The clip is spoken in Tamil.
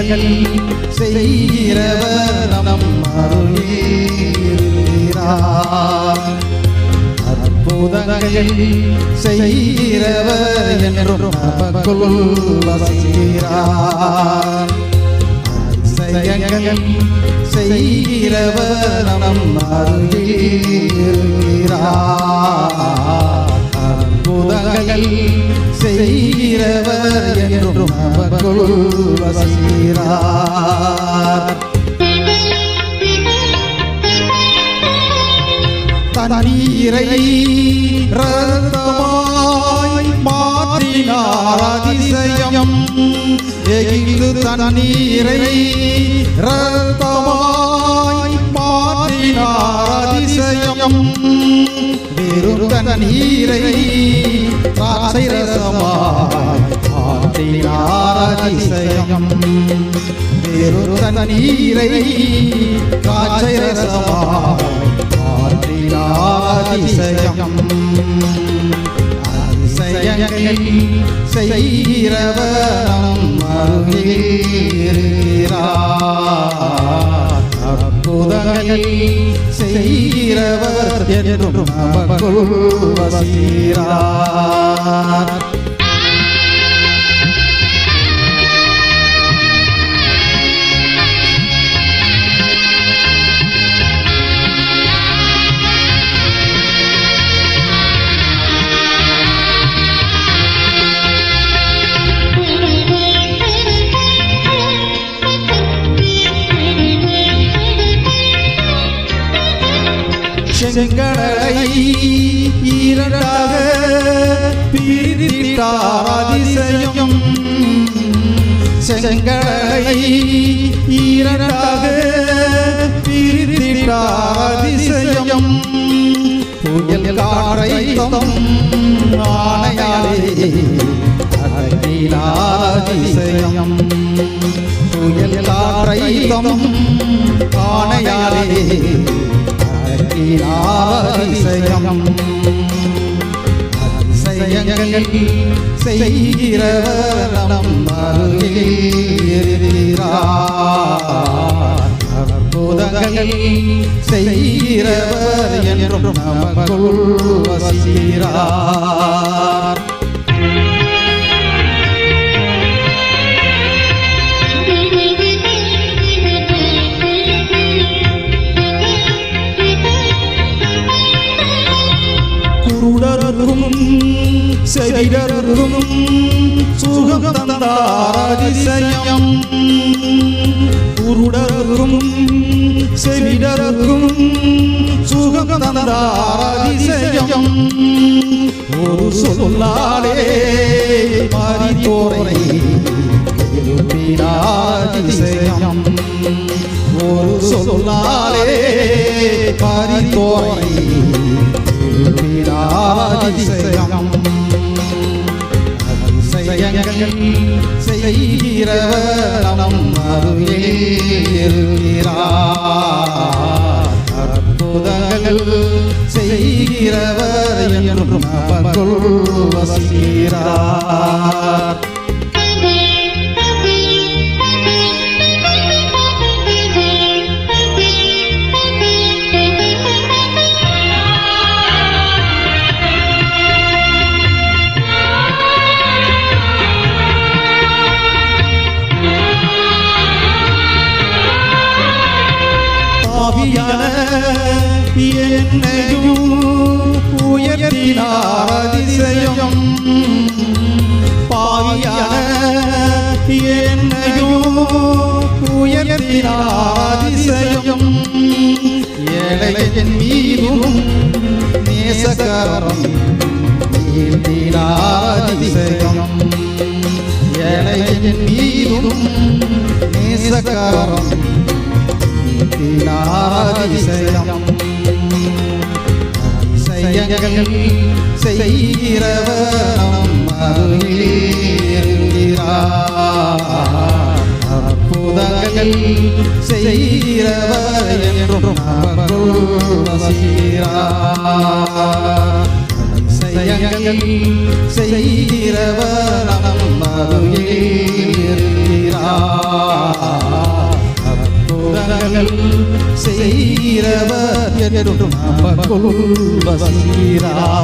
செயல்கள் செய்கிறவர் நம் அருள்கிறார் அற்புதங்கள் செய்கிறவர் என்றும் நமக்குள் வசிக்கிறார் அதிசயங்கள் செய்கிறவர் நம் அருள்கிறார் அற்புதங்கள் செய்கிறவர் என்றும் நமக்குள் வசிக்கிறார் தண்ணீரை ரத்தமாய் மாற்றினார் அதிசயம். எகிந்து தண்ணீரை ரத்தமாய் வெறும் தண்ணீரை திராட்சை ரசமாய் மாற்றினார் அதிசயம். வெறும் தண்ணீரை திராட்சை ரசமாய் அதிசயங்கள் செய்கிறவரம் அருகிறார் அற்புதங்கள் செய்கிறவர் என்றும் நமக்குள் வசீரார். செங்கடலை இரண்டாக பிரித்தார் செங்கடலை இரண்டாக பிரித்தார் புயல் காற்றை தம் ஆணையாலே புயல் காற்றை தம் ஆணையாலே அதிசயம் அதிசயங்கள் செய்கிறவர் அருகிறார் அற்புதங்கள் செய்கிறவர் என்றும் நமக்குள் வசிக்கிறார். செவிடருக்கும் சுகம் தந்தார் அதிசயம். குருடருக்கும் செவிடருக்கும் சுகம் தந்தார் அதிசயம். ஒரு சொல்லாலே மறித்தோரை எழுப்பினார் அதிசயம். ஒரு சொல்லாலே மறித்தோரை அதிசயம். அதிசயங்கள் செய்கிறவர் நம் அருகிறார் அற்புதங்கள் செய்கிறவர் என்றும் என்னையும் உயர்த்தினார் அதிசயம் பாவியான என்னையும் உயர்த்தினார் அதிசயம் ஏழையின் மீதும் நேசகரம் நீந்தினார் அதிசயம். ஏழையின் மீதும் நேசகரம். அதிசயம் அதிசயங்கள் செய்கிறவர் நம் அருகிறார் அற்புதங்கள் செய்கிறவர் என்றும் அதிசயங்கள் செய்கிறவர் நம் இருக்கிறார் அற்புதங்கள் செய்கிறவர் என்றும் நமக்குள் வசிக்கிறார்